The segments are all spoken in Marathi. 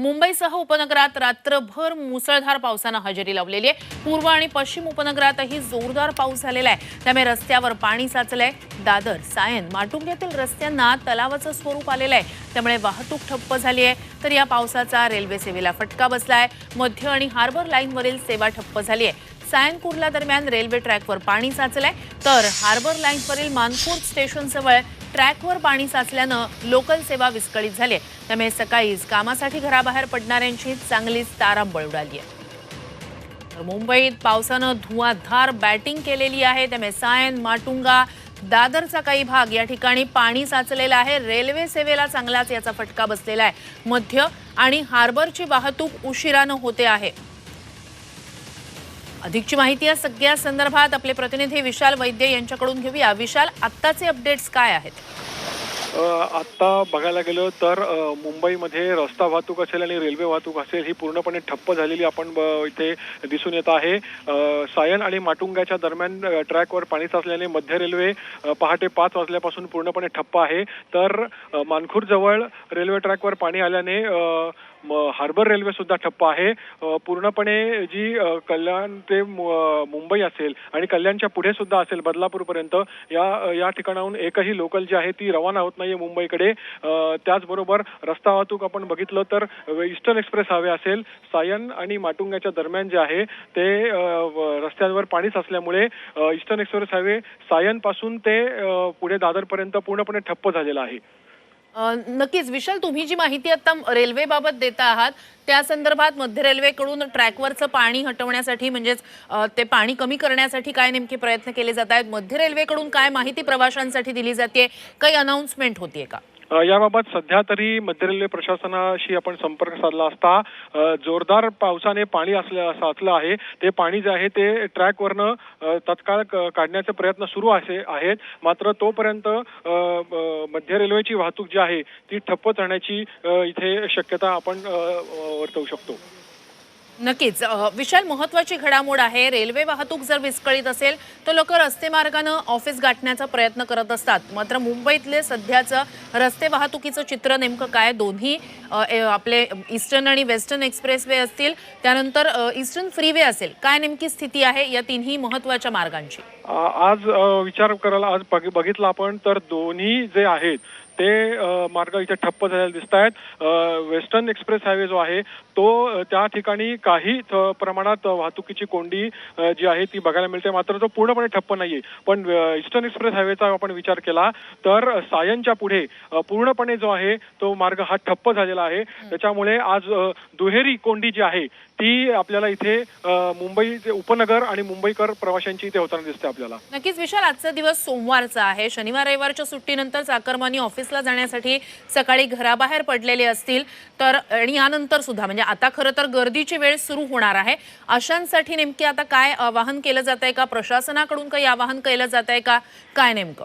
मुंबईसह उपनगरात रात्रभर मुसळधार पावसानं हजेरी लावलेली आहे. पूर्व आणि पश्चिम उपनगरातही जोरदार पाऊस झालेला आहे. त्यामुळे रस्त्यावर पाणी साचलंय. दादर सायन माटुंग्यातील रस्त्यांना तलावाचं स्वरूप आलेलं आहे. त्यामुळे वाहतूक ठप्प झाली आहे. तर या पावसाचा रेल्वे सेवेला फटका बसलाय. मध्य आणि हार्बर लाईनवरील सेवा ठप्प झाली आहे. सायन कुर्ला दरम्यान रेल्वे ट्रॅकवर पाणी साचलंय. तर हार्बर लाईनवरील मानपूर स्टेशनजवळ ट्रॅकवर पाणी साचल्यानं लोकल सेवा विस्कळीत झाली आहे. त्यामुळे सकाळीच कामासाठी घराबाहेर पडणाऱ्यांची चांगलीच तारांबळ उडाली आहे. तर मुंबईत पावसानं धुवाधार बॅटिंग केलेली आहे. त्यामुळे सायन माटुंगा दादरचा काही भाग या ठिकाणी पाणी साचलेला आहे. रेल्वे सेवेला चांगलाच याचा फटका बसलेला आहे. मध्य आणि हार्बरची वाहतूक उशिरानं होते आहे. अधिकची माहिती या सगळ्या संदर्भात आपले प्रतिनिधी विशाल वैद्य यांच्याकडून घेऊया. विशाल आत्ताचे अपडेट्स काय आहेत? आत्ता बघायला गेलं तर मुंबईमध्ये रस्ता वाहतूक असेल आणि रेल्वे वाहतूक असेल ही पूर्णपणे ठप्प झालेली आपण ब- इथे दिसून येत आहे. सायन आणि माटुंगाच्या दरम्यान ट्रॅकवर पाणी साचल्याने मध्य रेल्वे पहाटे पाच वाजल्यापासून पूर्णपणे ठप्प आहे. तर मानखूरजवळ रेल्वे ट्रॅकवर पाणी आल्याने हार्बर रेल्वे सुद्धा ठप्प आहे. पूर्णपणे जी कल्याण ते मुंबई असेल आणि कल्याणच्या पुढे सुद्धा असेल बदलापूरपर्यंत या या ठिकाणाहून एकही लोकल जी आहे ती रवाना होत नाहीये मुंबईकडे. त्याचबरोबर रस्ता वाहतूक आपण बघितलं तर ईस्टर्न एक्सप्रेस हवे असेल सायन आणि माटुंग्याच्या दरम्यान जे आहे ते रस्त्यांवर पाणीच असल्यामुळे ईस्टर्न एक्सप्रेस हायवे सायनपासून ते पुढे दादरपर्यंत पूर्णपणे ठप्प झालेला आहे. नक्कीच विशाल तुम्ही जी माहिती आता रेल्वेबाबत देता आहात त्या संदर्भात मध्य रेल्वेकडून ट्रॅकवरचं पाणी हटवण्यासाठी म्हणजेच ते पाणी कमी करण्यासाठी काय नेमके प्रयत्न केले जात आहेत? मध्य रेल्वेकडून काय माहिती प्रवाशांसाठी दिली जाते काही अनाऊन्समेंट होतीये का? याबाबत सध्या तरी मध्य रेल्वे प्रशासनाशी आपण संपर्क साधला असता जोरदार पावसाने पाणी असलं साचलं आहे. ते पाणी जे आहे ते ट्रॅकवरनं तत्काळ काढण्याचे प्रयत्न सुरू असे आहेत. मात्र तोपर्यंत मध्य रेल्वेची वाहतूक जी आहे ती ठप्प राहण्याची इथे शक्यता आपण वर्तवू शकतो. नक्कीच. विशाल महत्वाची घडामोड आहे. रेल्वे वाहतूक जर विस्कळीत असेल तर लोक रस्ते मार्गानं ऑफिस गाठण्याचा प्रयत्न करत असतात. मात्र मुंबईतले सध्याचं रस्ते वाहतुकीचं चित्र नेमकं काय? दोन्ही आपले ईस्टर्न आणि वेस्टर्न एक्सप्रेसवे असतील. त्यानंतर ईस्टर्न फ्रीवे असेल. काय नेमकी स्थिती आहे या तिन्ही महत्त्वाच्या मार्गांची? आज विचार करायला आज बघ- बघितलं आपण तर दोन्ही जे आहेत ते मार्ग इथे ठप्प झालेले दिसत आहेत. वेस्टर्न एक्सप्रेस हायवे जो आहे तो त्या ठिकाणी काही प्रमाणात वाहतुकीची कोंडी जी आहे ती बघायला मिळते. मात्र तो पूर्णपणे ठप्प नाहीये. पण ईस्टर्न एक्सप्रेस हायवेचा आपण विचार केला तर सायनच्या पुढे पूर्णपणे जो आहे तो मार्ग हा ठप्प झालेला आहे. त्याच्यामुळे आज दुहेरी कोंडी जी आहे ती आपल्याला इथे मुंबई उपनगर आणि मुंबईकर प्रवाशांची इथे होताना दिसते आपल्याला. नक्कीच विशाल आजचा दिवस सोमवारचा आहे. शनिवार रविवारच्या सुट्टीनंतर चाकरमानी ऑफिसला जाण्यासाठी सकाळी घराबाहेर पडलेले असतील तर आणि यानंतर सुद्धा म्हणजे आता खरं तर गर्दीची वेळ सुरू होणार आहे. अशांसाठी नेमकी आता काय आवाहन केलं जात आहे का? प्रशासनाकडून काही आवाहन केलं जात आहे का? काय नेमकं?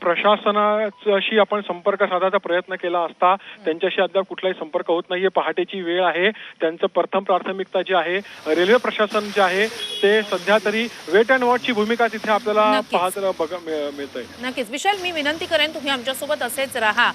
प्रशासनाशी आपण संपर्क साधायचा प्रयत्न केला असता त्यांच्याशी अद्याप कुठलाही संपर्क होत नाहीये पहाटेची वेळ आहे. त्यांचं प्रथम प्राथमिकता जी आहे रेल्वे प्रशासन जे आहे ते सध्या तरी वेट अँड वॉचची भूमिका तिथे आपल्याला. पाहायला बघा मिळ- मिळतंय. नक्कीच. विशाल मी विनंती करेन तुम्ही आमच्यासोबत असेच राहा.